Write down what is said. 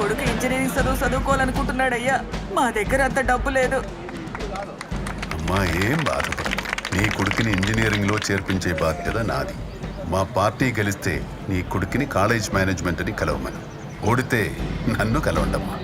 కొడుకు ఇంజనీరింగ్ చదువు చదువుకోవాలనుకుంటున్నాడయ్యా. మా దగ్గర అంత డబ్బు లేదు. అమ్మా ఏం బాధపడదు నీ కొడుకుని ఇంజనీరింగ్లో చేర్పించే బాధ్యత నాది. మా పార్టీ గెలిస్తే నీ కొడుకుని కాలేజ్ మేనేజ్మెంట్ని కలవమను. ఓడితే నన్ను కలవండమ్మా.